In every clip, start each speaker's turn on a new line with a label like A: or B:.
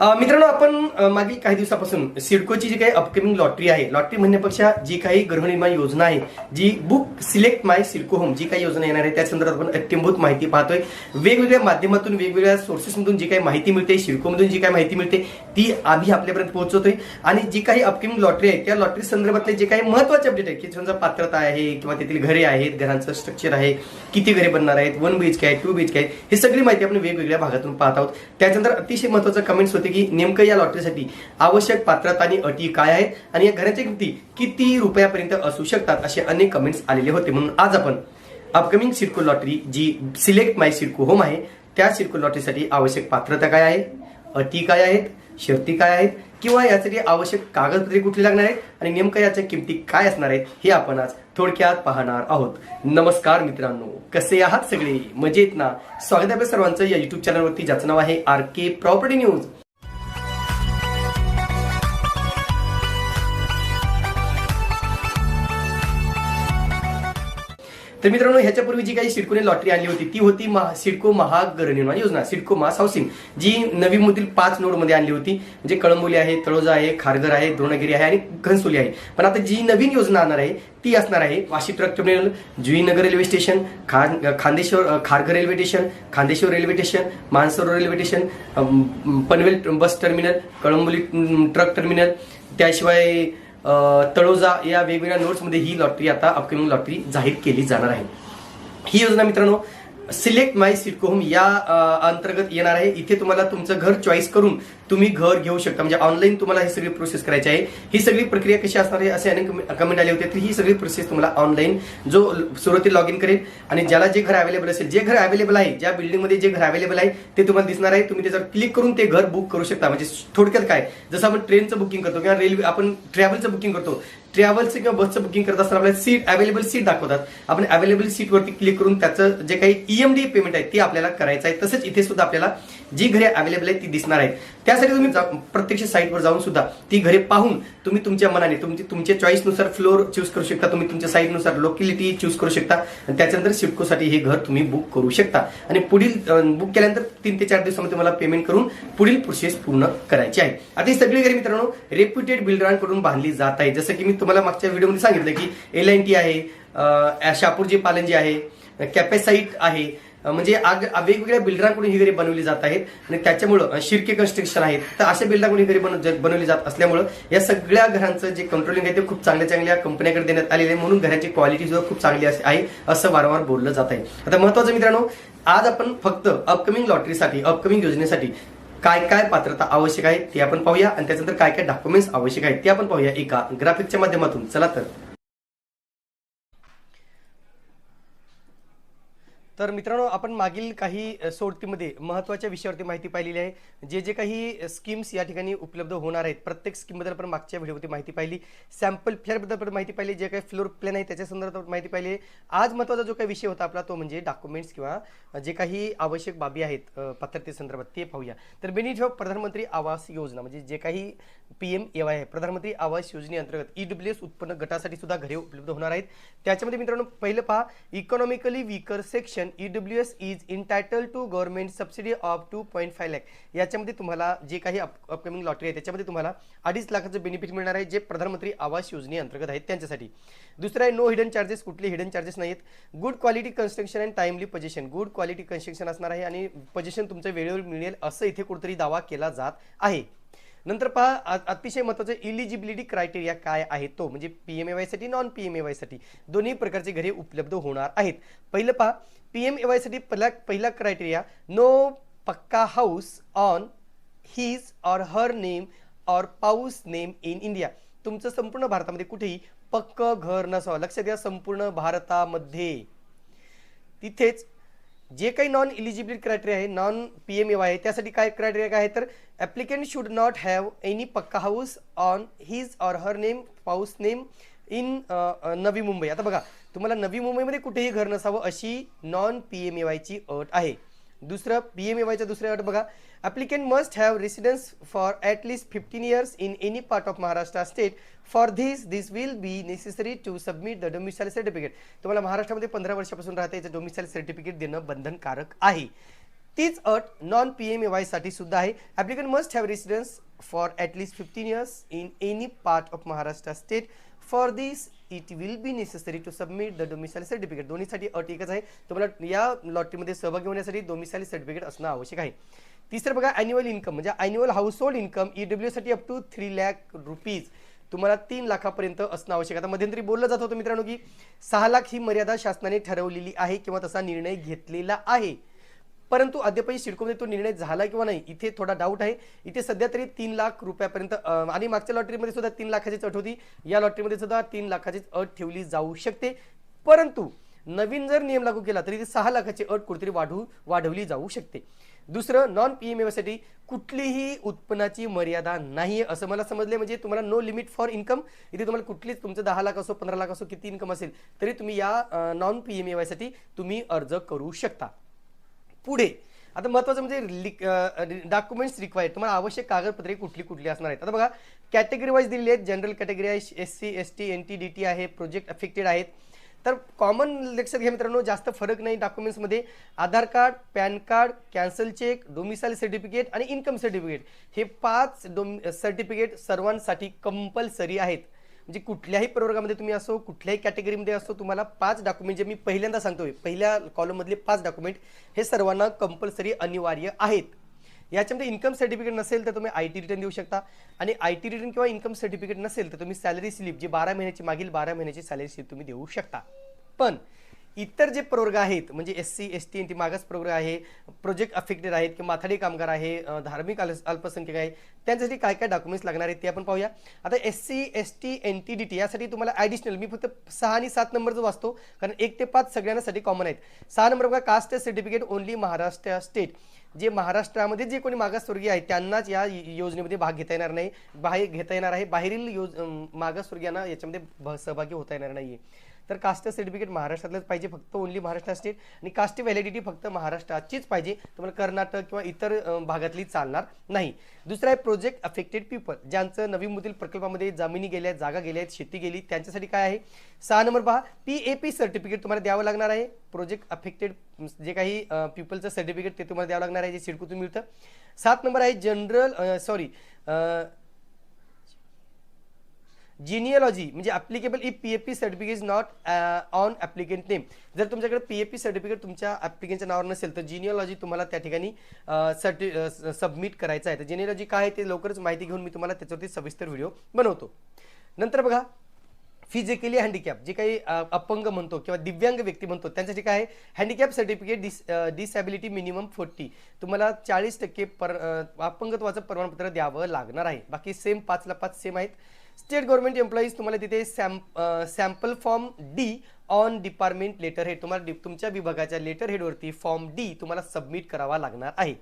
A: मित्रांनो आपण मागील काही दिवसापासून सिडकोची जी काही अपकमिंग लॉटरी आहे लॉटरी म्हणण्यापेक्षा जी काही गृहनिर्माण योजना आहे जी book select my CIDCO home जी काही योजना येणार आहे त्या संदर्भात आपण अत्यंभूत माहिती पाहतोय. वेगवेगळ्या माध्यमातून वेगवेगळ्या सोर्सेसमधून जी काही माहिती मिळते सिडकोमधून जी काही माहिती मिळते ती आम्ही आपल्यापर्यंत पोहोचवतोय. आणि जी काही अपकमिंग लॉटरी आहे त्या लॉटरी संदर्भातले जे काही महत्त्वाचे अपडेट आहे की समजा पात्रता आहे किंवा तेथील घरे आहेत घरांचं स्ट्रक्चर आहे किती घरे बनणार आहेत वन बीएचके आहे टू बीएचके आहे हे सगळी माहिती आपण वेगवेगळ्या भागातून पाहत आहोत. त्याच्यानंतर अतिशय महत्वाचं कमेंट्स होते की नेमकं या लॉटरीसाठी आवश्यक पात्रता आणि अटी काय आहेत आणि या घराच्या किमती किती रुपयापर्यंत असू शकतात असे अनेक कमेंट्स आलेले होते. म्हणून आज आपण अपकमिंग सिडको लॉटरी जी सिलेक्ट माय सिडको होम आहे त्या सिडको लॉटरीसाठी आवश्यक पात्रता काय आहे अटी काय आहेत शर्ती काय आहेत किंवा यासाठी आवश्यक कागदपत्रे कुठली लागणार आहेत आणि नेमकं याच्या किमती काय असणार आहेत हे आपण आज थोडक्यात पाहणार आहोत. नमस्कार मित्रांनो कसे आहात सगळे? मजेत ना? स्वागत आहे सर्वांचं या युट्यूब चॅनलवरती ज्याचं नाव आहे आर के प्रॉपर्टी न्यूज तर मित्रांनो ह्याच्यापूर्वी जी काही सिडकोने लॉटरी आणली होती ती होती महा- सिडको महागृहनिर्माण योजना सिडको मास हाऊसिंग जी नवी मधील पाच नोडमध्ये आणली होती. म्हणजे कळंबोली आहे तळोजा आहे खारघर आहे द्रोणगिरी आहे आणि घनसोली आहे. पण आता जी नवीन योजना आणणार आहे ती असणार आहे Vashi truck terminal Juinagar railway station Khan Khandeshwar Kharghar railway station Khandeshwar railway station Mansarovar railway station Panvel bus terminal Kalamboli truck terminal त्याशिवाय तळोजा या वेगवेगळ्या नोट्समध्ये ही लॉटरी आता अपकमिंग लॉटरी जाहीर केली जाणार आहे. ही योजना मित्रांनो सिलेक्ट माय सिडको होम या अंतर्गत येणार आहे. इथे तुम्हाला तुमचं घर चॉईस करून तुम्ही घर घेऊ शकता. म्हणजे ऑनलाईन तुम्हाला ही सगळी प्रोसेस करायची आहे. ही सगळी प्रक्रिया कशी असणार आहे असे अनेक कमेंट आले होते. तर ही सगळी प्रोसेस तुम्हाला ऑनलाईन जो सुरुवातीला लॉग इन करेल आणि ज्याला जे घर अवेलेबल असेल जे घर अवेलेबल आहे ज्या बिल्डिंगमध्ये जे घर अवेलेबल आहे ते तुम्हाला दिसणार आहे. तुम्ही त्याच्यावर क्लिक करून ते घर बुक करू शकता. म्हणजे थोडक्यात काय? जसं आपण ट्रेनचं बुकिंग करतो किंवा रेल्वे आपण ट्रॅव्हलचं बुकिंग करतो. ट्रॅव्हलचं किंवा बसचं बुकिंग करत असताना आपल्याला सीट अवेलेबल सीट दाखवतात. आपण अवेलेबल सीटवरती क्लिक करून त्याचं जे काही ईएमडी पेमेंट आहे ते आपल्याला करायचं आहे. तसंच इथे सुद्धा आपल्याला जी घरे अवेलेबल आहे ती दिसणार आहे. त्या त्यासाठी तुम्ही जा- प्रत्यक्ष साईटवर जाऊन सुद्धा ती घरे पाहून तुम्ही तुमच्या मनाने तुमची तुमच्या चॉईसनुसार फ्लोर चूज करू शकता तुम्ही तुमच्या साईटनुसार लोकेलिटी चूज करू शकता. आणि त्याच्यानंतर सिडकोसाठी हे घर तुम्ही बुक करू शकता. आणि पुढील बुक केल्यानंतर तीन ते चार दिवसामध्ये तुम्हाला पेमेंट करून पुढील प्रोसेस पूर्ण करायची आहे. आता ही सगळी घरे मित्रांनो रेप्युटेड बिल्डरांकडून बांधली जात आहे. जसं की मी तुम्हाला मागच्या व्हिडिओमध्ये सांगितलं की एल एन टी आहे शापूरजी पालनजी आहे कॅपेसाईट आहे म्हणजे आग वेगवेगळ्या बिल्डरांकडून ही घरे बनवली जात आहेत. आणि त्याच्यामुळं शिरके शिर्के कन्स्ट्रक्शन आहेत. तर अशा बिल्डरांकडून ही घरे बनव- ज- बनवली जात असल्यामुळं या सगळ्या घरांचं जे कंट्रोलिंग आहे ते खूप चांगल्या चांगल्या कंपन्याकडे देण्यात आलेले आहे. म्हणून घराची क्वालिटी सुद्धा खूप चांगली आहे असं वारंवार बोललं जात आहे. आता महत्वाचं मित्रांनो आज आपण फक्त अपकमिंग लॉटरीसाठी अपकमिंग योजनेसाठी काय काय पात्रता आवश्यक आहे ते आपण पाहूया. आणि त्याच्यानंतर काय काय डॉक्युमेंट्स आवश्यक आहेत ते आपण पाहूया एका ग्राफिकच्या माध्यमातून. चला तर. तर मित्रांनो आपण मागील काही सोडतीमध्ये महत्त्वाच्या विषयावरती माहिती पाहिलेली आहे. जे जे काही स्कीम्स या ठिकाणी उपलब्ध होणार आहेत प्रत्येक स्कीमबद्दल आपण मागच्या व्हिडिओवरती माहिती पाहिली. सॅम्पल फेअरबद्दल पण माहिती पाहिली जे काही फ्लोर प्लॅन आहे त्याच्या संदर्भात माहिती पाहिली. आज महत्त्वाचा जो काही विषय होता आपला तो म्हणजे डॉक्युमेंट्स किंवा जे काही आवश्यक बाबी आहेत अ, पात्रतेसंदर्भात ते पाहूया. तर बेनिफिट ऑफ प्रधानमंत्री आवास योजना म्हणजे जे काही पी एम ए वाय आहे प्रधानमंत्री आवास योजनेअंतर्गत ई डब्ल्यू एस उत्पन्न गटासाठी सुद्धा घरे उपलब्ध होणार आहेत. त्याच्यामध्ये मित्रांनो पहिलं पहा economically weaker section E W S is entitled to government subsidy of two point five lakh याच्यामध्ये तुम्हाला जे काही अप अपकमिंग लॉटरी आहे त्याच्यामध्ये तुम्हाला अडीच लाखाचं बेनिफिट मिळणार आहे जे प्रधानमंत्री आवास योजनेअंतर्गत आहेत त्यांच्यासाठी. दुसरं आहे नो हिडन चार्जेस कुठले हिडन चार्जेस नाहीत. Good quality construction and timely possession good quality construction असणार आहे आणि पोझिशन तुमचं वेळेवर मिळेल असं इथे कुठेतरी दावा केला जात आहे. नंतर पहा अतिशय महत्त्वाचं इलिजिबिलिटी क्रायटेरिया काय आहे तो? म्हणजे पी एम ए वायसाठी नॉन पी एम ए वायसाठी दोन्ही प्रकारचे घरे उपलब्ध होणार आहेत. पहिलं पहा पी एम ए वायसाठी पहिला पहिला criteria no pucca house on his or her name or house name in India तुमचं संपूर्ण भारतामध्ये कुठेही पक्क घर नसावं. लक्षात घ्या संपूर्ण भारतामध्ये. तिथेच जे काही नॉन इलिजिबिलिटी क्रायटेरिया आहे नॉन पी एम ए आहे त्यासाठी काय क्रायटेरिया काय आहे तर applicant should not have any pucca house on his or her name house name in Navi Mumbai. आता बघा तुम्हाला नवी मुंबईमध्ये कुठेही घर नसावं अशी नॉन पी एम ए वायची अट आहे. दुसरं पी एम ए वायचं दुसरं अट बघा. Applicant must have residence for at least fifteen years in any part of Maharashtra state for this this will be necessary to submit the domicile certificate तुम्हाला महाराष्ट्रामध्ये पंधरा वर्षापासून राहते याचं डोमिसाईल सर्टिफिकेट देणं बंधनकारक आहे. तीच अट नॉन पी एम ए वायसाठी सुद्धा आहे. Applicant must have residence for at least fifteen years in any part of Maharashtra state for this it will be necessary to submit the domicile certificate दोन्हीसाठी अट एकच आहे. तुम्हाला या लॉटरीमध्ये सहभागी होण्यासाठी डोमिसाईल सर्टिफिकेट असणं आवश्यक आहे. तिसरं बघा अॅन्युअल इन्कम म्हणजे annual household income E W साठी up to three lakh rupees तुम्हाला तीन लाखापर्यंत असणं आवश्यक आहे. आता मध्यंतरी बोललं जात होतं मित्रांनो की सहा लाख ही मर्यादा शासनाने ठरवलेली आहे किंवा तसा निर्णय घेतलेला आहे. परंतु अद्यापही सिडकोमध्ये तो निर्णय झाला किंवा नाही इथे थोडा डाऊट आहे. इथे सध्या तरी तीन लाख रुपयापर्यंत आणि मागच्या लॉटरीमध्ये सुद्धा तीन लाखाचीच अट होती. या लॉटरीमध्ये सुद्धा तीन लाखाचीच अट ठेवली जाऊ शकते. परंतु नवीन जर नियम लागू केला तरी ती सहा लाखाची अट कुठेतरी वाढवू वाढवली जाऊ शकते. दुसरं नॉन पी एमसाठी कुठलीही उत्पन्नाची मर्यादा नाही आहे असं मला समजले म्हणजे तुम्हाला नो लिमिट फॉर इन्कम इथे तुम्हाला कुठलीच तुमचं दहा लाख असो पंधरा लाख असो किती इन्कम असेल तरी तुम्ही या नॉन पी एमसाठी तुम्ही अर्ज करू शकता. पुढे आता महत्वाचं म्हणजे डॉक्युमेंट्स रिक्वायर्ड तुम्हाला आवश्यक कागदपत्रे कुठली कुठली असणार आहेत. आता बघा कॅटेगरी वाईज दिलेली आहेत. जनरल कॅटेगरी आहे S C S T N T D T आहे प्रोजेक्ट अफेक्टेड आहेत. तर कॉमन लक्षात घ्या मित्रांनो जास्त फरक नाही डॉक्युमेंट्समध्ये Aadhaar card PAN card cancel cheque domicile certificate आणि इन्कम सर्टिफिकेट हे पाच डोम सर्टिफिकेट सर्वांसाठी कंपल्सरी आहेत. म्हणजे कुठल्याही प्रवर्गामध्ये तुम्ही असो कुठल्याही कॅटेगरीमध्ये असो तुम्हाला पाच डॉक्युमेंट जे मी पहिल्यांदा सांगतोय पहिल्या कॉलममधले पाच डॉक्युमेंट हे सर्वांना कंपल्सरी अनिवार्य आहेत. याच्यामध्ये इन्कम सर्टिफिकेट नसेल तर तुम्ही आय टी रिटर्न देऊ शकता. आणि आय टी रिटर्न किंवा इन्कम सर्टिफिकेट नसेल तर तुम्ही सॅलरी स्लिप जी बारा महिन्याची मागील बारा महिन्याची सॅलरी स्लिप तुम्ही देऊ शकता. पण इतर जे प्रवर्ग आहेत म्हणजे S C S T N T मागास प्रवर्ग आहे प्रोजेक्ट अफेक्टेड आहेत किंवा माथाडी कामगार आहे धार्मिक अल्पसंख्यक आहे त्यांच्यासाठी काय काय डॉक्युमेंट्स लागणार आहेत ते आपण पाहूया. आता S C S T N T D T यासाठी तुम्हाला ॲडिशनल मी फक्त सहा आणि सात नंबरचं वाचतो कारण एक ते पाच सगळ्यांसाठी कॉमन आहेत. सहा नंबर बघा caste certificate only Maharashtra state जे महाराष्ट्रामध्ये जे कोणी मागासवर्गीय आहेत त्यांनाच या योजनेमध्ये भाग घेता येणार नाही बाहेर घेता येणार आहे बाहेरील योज मागासवर्गीयांना याच्यामध्ये सहभागी होता येणार नाही तर कास्ट सर्टिफिकेट महाराष्ट्रातलंच पाहिजे फक्त ओनली महाराष्ट्र स्टेट आणि कास्ट व्हॅलिडिटी फक्त महाराष्ट्राचीच पाहिजे. तुम्हाला कर्नाटक किंवा इतर भागातली चालणार नाही. दुसरं आहे प्रोजेक्ट अफेक्टेड पीपल ज्यांचं नवी मुदील प्रकल्पामध्ये जमिनी गेल्या आहेत जागा गेल्या आहेत शेती गेली त्यांच्यासाठी काय आहे? सहा नंबर पहा पी ए पी सर्टिफिकेट तुम्हाला द्यावं लागणार आहे. प्रोजेक्ट अफेक्टेड जे काही पीपलचं सर्टिफिकेट ते तुम्हाला द्यावं लागणार आहे जे सिडकूतून मिळतं. सात नंबर आहे जनरल सॉरी जिनिओलॉजी म्हणजे applicable E P F P certificate is not on applicant name जर तुमच्याकडे पी एफ पी सर्टिफिकेट तुमच्या ॲप्लिकेंटच्या नावावर नसेल तर जिनिओलॉजी तुम्हाला त्या ठिकाणी uh, सर्टि सबमिट uh, करायचं आहे. तर जिनिओलॉजी काय आहे ते लवकरच माहिती घेऊन मी तुम्हाला त्याच्यावरती सविस्तर व्हिडिओ बनवतो. नंतर बघा फिजिकली हँडिकॅप जे काही अपंग म्हणतो किंवा दिव्यांग व्यक्ती म्हणतो त्यांच्यासाठी काय आहे? Handicap certificate dis disability minimum forty तुम्हाला चाळीस टक्के पर अपंगत्वाचं प्रमाणपत्र द्यावं लागणार आहे. बाकी सेम पाचला पाच सेम आहेत. स्टेट गव्हर्नमेंट एम्प्लॉईज तुम्हाला तिथे Sam sample form D on department letter head तुम्हाला तुमच्या विभागाच्या लेटर हेडवरती फॉर्म डी तुम्हाला सबमिट करावा लागणार आहे.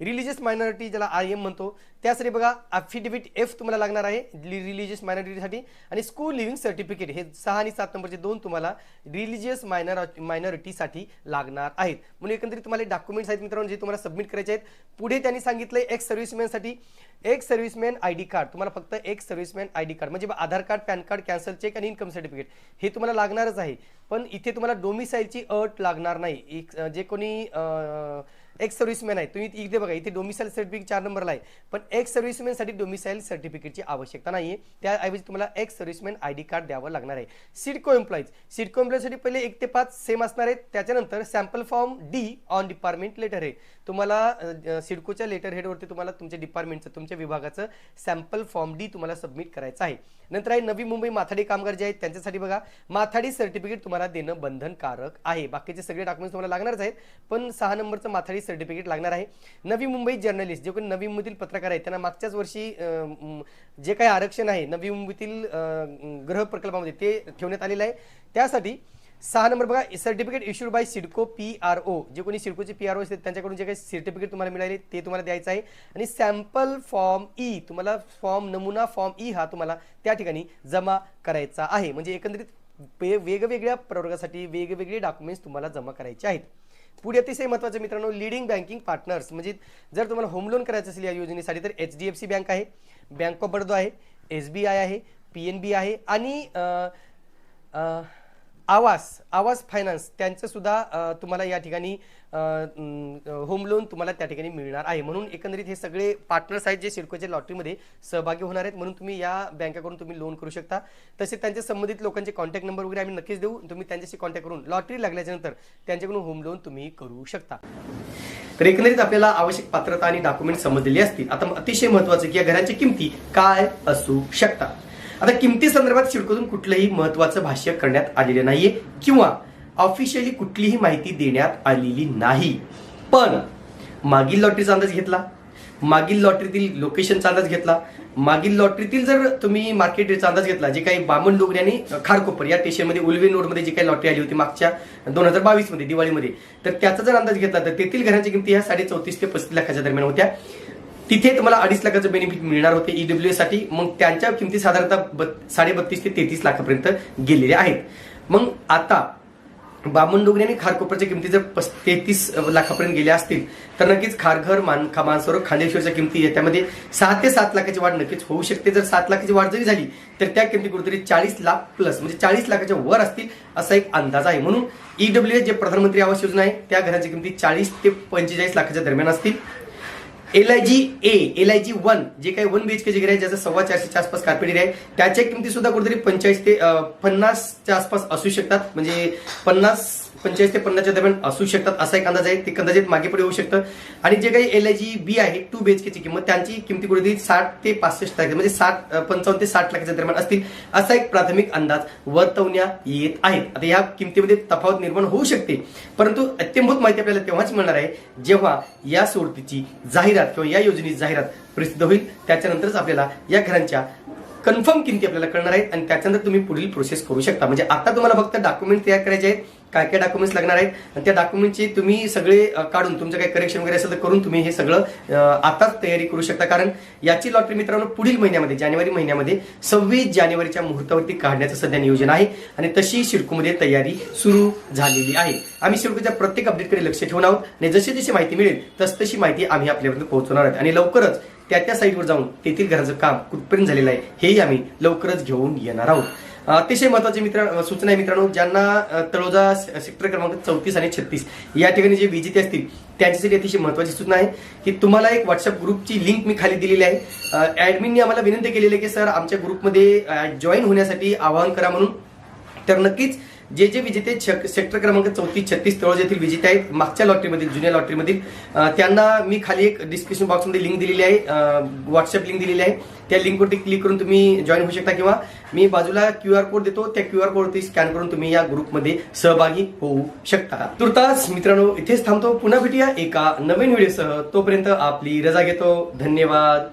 A: रिलिजियस मायनॉरिटी ज्याला आय एम म्हणतो त्यासाठी बघा अफिडेविट एफ तुम्हाला लागणार आहे रिलिजियस मायनॉरिटीसाठी आणि स्कूल लिव्हिंग सर्टिफिकेट हे सहा आणि सात नंबरचे दोन तुम्हाला रिलिजियस मायनॉर मायनॉरिटीसाठी लागणार आहेत. म्हणून एकंदरीत तुम्हाला डॉक्युमेंट्स आहेत मित्रांनो जे तुम्हाला सबमिट करायचे आहेत. पुढे त्यांनी सांगितलं एक सर्व्हिसमॅनसाठी एक सर्व्हिसमॅन आय डी कार्ड तुम्हाला फक्त एक सर्व्हिसमॅन आय डी कार्ड म्हणजे Aadhaar card PAN card cancel cheque आणि इन्कम सर्टिफिकेट हे तुम्हाला लागणारच आहे. पण इथे तुम्हाला डोमिसाईलची अट लागणार नाही. एक- जे कोणी एक्स सर्व्हिसमॅन आहे. तुम्ही इथे बघा इथे डोमिसाईल सर्टिफिकेट चार नंबरला आहे. पण एक्स सर्व्हिसमॅनसाठी डोमिसाईल सर्टिफिकेटची आवश्यकता नाही आहे त्याऐवजी तुम्हाला ex serviceman I D card द्यावं लागणार आहे. सिडको एम्प्लॉईज सिडको एम्प्लॉईजसाठी पहिले एक ते पाच सेम असणार आहेत. त्याच्यानंतर sample form D on department letter head तुम्हाला सिडकोच्या लेटर हेडवरती तुम्हाला तुमच्या डिपार्टमेंटचं तुमच्या विभागाचं सॅम्पल फॉर्म डी तुम्हाला सबमिट करायचं आहे. नंतर आहे नवी मुंबई माथाडी कामगार जे आहेत त्यांच्यासाठी बघा. माथाडी सर्टिफिकेट तुम्हाला देणं बंधनकारक आहे. बाकीचे सगळे डॉक्युमेंट्स तुम्हाला लागणारच आहेत. पण सहा नंबरचं माथाडी सर्टिफिकेट लागणार आहे. नवी मुंबई जर्नलिस्ट जे कोणी नवी मुंबईतील पत्रकार आहेत त्यांना मागच्याच वर्षी जे काही आरक्षण आहे नवी मुंबईतील ग्रह गृह प्रकल्पामध्ये ते ठेवण्यात आलेलं आहे. त्यासाठी सहा नंबर बघा certificate issued by CIDCO P R O जे कोणी सिडकोचे पी आर ओ असतात त्यांच्याकडून जे काही सर्टिफिकेट तुम्हाला मिळाले ते तुम्हाला द्यायचं आहे. आणि सॅम्पल फॉर्म ई तुम्हाला फॉर्म नमुना फॉर्म ई e हा तुम्हाला त्या ठिकाणी जमा करायचा आहे. म्हणजे एकंदरीत वेगवेगळ्या प्रवर्गासाठी वेगवेगळे डॉक्युमेंट्स तुम्हाला जमा करायचे आहेत. पुढे अतिशय महत्त्वाचं मित्रांनो लिडिंग बँकिंग पार्टनर्स म्हणजे जर तुम्हाला होम लोन करायचं असेल या योजनेसाठी तर H D F C bank आहे बँक ऑफ बडोदा आहे एस बी आय आहे पी एन बी आहे आणि आवास आवास फायनान्स त्यांचंसुद्धा तुम्हाला या ठिकाणी होम लोन तुम्हाला त्या ठिकाणी मिळणार आहे. म्हणून एकंदरीत हे सगळे पार्टनर्स आहेत जे सिडकोच्या लॉटरीमध्ये सहभागी होणार आहेत. म्हणून तुम्ही या बँकेकडून तुम्ही लोन करू शकता. तसेच त्यांच्या संबंधित लोकांचे कॉन्टॅक्ट नंबर वगैरे आम्ही नक्कीच देऊ. तुम्ही त्यांच्याशी कॉन्टॅक्ट करून लॉटरी लागल्याच्या नंतर त्यांच्याकडून होम लोन तुम्ही करू शकता. तर एकंदरीत आपल्याला आवश्यक पात्रता आणि डॉक्युमेंट समजलेली असतील. आता अतिशय महत्वाचं की या घराच्या किमती काय असू शकतात? आता किमती संदर्भात सिडकोतून कुठलंही महत्वाचं भाष्य करण्यात आलेलं नाहीये. किंवा ऑफिशियली कुठलीही माहिती देण्यात आलेली नाही. पण मागील लॉटरीचा अंदाज घेतला. मागील लॉटरीतील लोकेशनचा अंदाज घेतला. मागील लॉटरीतील जर तुम्ही मार्केट रेटचा अंदाज घेतला जे काही बामण डोगरे आणि खारकोपर या स्टेशनमध्ये उलवे नोडमध्ये जी काही लॉटरी आली होती मागच्या दोन हजार बावीसमध्ये दिवाळीमध्ये तर त्याचा जर अंदाज घेतला तर तेथील घरांची किमती ह्या साडे चौतीस ते पस्तीस लाखाच्या दरम्यान होत्या. तिथे तुम्हाला अडीच लाखाचं बेनिफिट मिळणार होते ईडब्ल्यू साठी. मग त्यांच्या किमती साधारणतः साडे बत्तीस ते तेहतीस लाखापर्यंत गेलेल्या आहेत. मग आता बामणडोगरी आणि खारकोपरच्या किमती जर तेहतीस लाखापर्यंत गेल्या असतील तर नक्कीच खारघर मान मानसरोवर खांडेश्वरच्या किमती त्यामध्ये सहा ते सात लाखाची वाढ नक्कीच होऊ शकते. जर सात लाखाची वाढ जरी झाली तर त्या किमती कुठेतरी चाळीस लाख प्लस म्हणजे चाळीस लाखाच्या वर असतील असा एक अंदाज आहे. म्हणून ईडब्ल्यू जे प्रधानमंत्री आवास योजना आहे त्या घराची किमती चाळीस ते पंचेचाळीस लाखाच्या दरम्यान असतील. L I G A L I G one जे काही वन बीएचके जे घर आहे ज्याचं सव्वा चारशेच्या आसपास कार्पेट एरिया आहे त्याच्या किमती सुद्धा कुठेतरी पंचेचाळीस ते पन्नासच्या आसपास असू शकतात. म्हणजे पन्नास पंचेचाळीस ते पन्नासच्या दरम्यान असू शकतात असा एक अंदाज आहे. ते कदाचित मागे पुढे होऊ शकतं. आणि जे काही एल आय जी बी आहे टू बी एच केची किंमत त्यांची किमती कुठेतरी साठ ते पासष्ट लाख म्हणजे साठ पंचावन्न ते साठ लाखाच्या दरम्यान असतील असा एक प्राथमिक अंदाज वर्तवण्यात येत आहेत. आता या किमतीमध्ये तफावत निर्माण होऊ शकते. परंतु अत्यंभूत माहिती आपल्याला तेव्हाच मिळणार आहे जेव्हा या सोडतीची जाहिरात किंवा या योजनेची जाहिरात प्रसिद्ध होईल. त्याच्यानंतरच आपल्याला या घरांच्या कन्फर्म किमती आपल्याला कळणार आहेत आणि त्याच्यानंतर तुम्ही पुढील प्रोसेस करू शकता. म्हणजे आता तुम्हाला फक्त डॉक्युमेंट तयार करायचे आहेत. काय काय डॉक्युमेंट्स लागणार आहेत? आणि त्या डॉक्युमेंटचे तुम्ही सगळे काढून तुमचं काही करेक्शन वगैरे असेल तर करून तुम्ही हे सगळं आताच तयारी करू शकता. कारण याची लॉटरी मित्रांनो पुढील महिन्यामध्ये जानेवारी महिन्यामध्ये सव्वीस जानेवारीच्या मुहूर्तावरती काढण्याचं सध्या नियोजन आहे. आणि तशी शिडकोमध्ये तयारी सुरू झालेली आहे. आम्ही शिडकोच्या प्रत्येक अपडेटकडे लक्ष ठेवून आहोत. आणि जशी जशी माहिती मिळेल तस तशी माहिती आम्ही आपल्यापर्यंत पोहोचवणार आहोत. आणि लवकरच त्या त्या साईटवर जाऊन तेथील घराचं काम कुठपर्यंत झालेलं आहे हेही आम्ही लवकरच घेऊन येणार आहोत. अतिशय महत्वाची मित्र सूचना आहे मित्रांनो ज्यांना तळोजा सेक्टर क्रमांक चौतीस आणि छत्तीस या ठिकाणी जे विजेते असतील त्यांच्यासाठी अतिशय महत्वाची सूचना आहे. की तुम्हाला एक व्हॉट्सअप ग्रुपची लिंक मी खाली दिलेली आहे. ऍडमिनने आम्हाला विनंती केलेली आहे की सर आमच्या ग्रुपमध्ये जॉईन होण्यासाठी आवाहन करा म्हणून. तर नक्कीच जे जे विजेते सेक्टर क्रमांक चौतीस छत्तीस तळोज येथील विजेते आहेत मागच्या लॉटरीमधील जुन्या लॉटरीमधील त्यांना मी खाली एक डिस्क्रिप्शन बॉक्समध्ये लिंक दिलेली आहे व्हॉट्सअप लिंक दिलेली आहे. त्या लिंकवरती क्लिक करून तुम्ही जॉईन होऊ शकता किंवा मी बाजूला क्यू आर कोड देतो त्या क्यू आर कोडवरती स्कॅन करून तुम्ही या ग्रुपमध्ये सहभागी होऊ शकता. तुर्तास मित्रांनो इथेच थांबतो. पुन्हा भेटूया एका नवीन व्हिडिओसह तोपर्यंत आपली रजा घेतो. धन्यवाद.